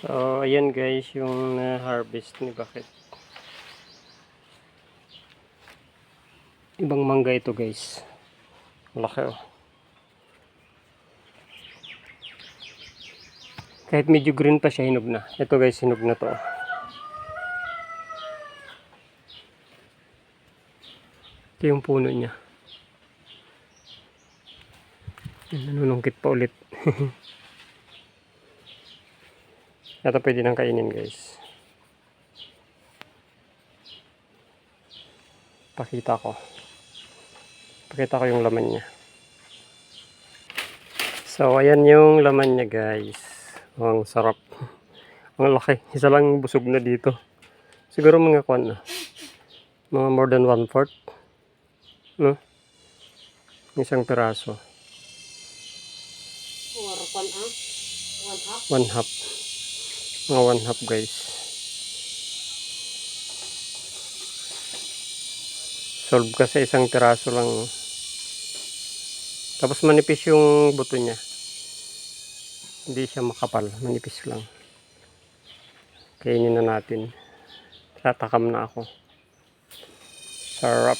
So, ayan guys, yung na-harvest ni Bakit. Ibang mangga ito guys. Laki oh. Kahit medyo green pa siya, hinog na. Ito guys, hinog na to. Ito yung puno niya. Nanunungkit pa ulit. Ito pwede nang kainin guys. Pakita ko. Pakita ko yung laman niya. So, ayan yung laman niya guys. Ang sarap. Ang laki. Isa lang busog na dito. Siguro mga kwan na. Mga more than one fourth. No? Isang piraso. Ah. One up. One half. Mga one half guys. Solve kasi isang piraso lang. Tapos manipis yung buto niya. Hindi siya makapal. Manipis lang. Kainin na natin. Tatakam na ako. Sarap.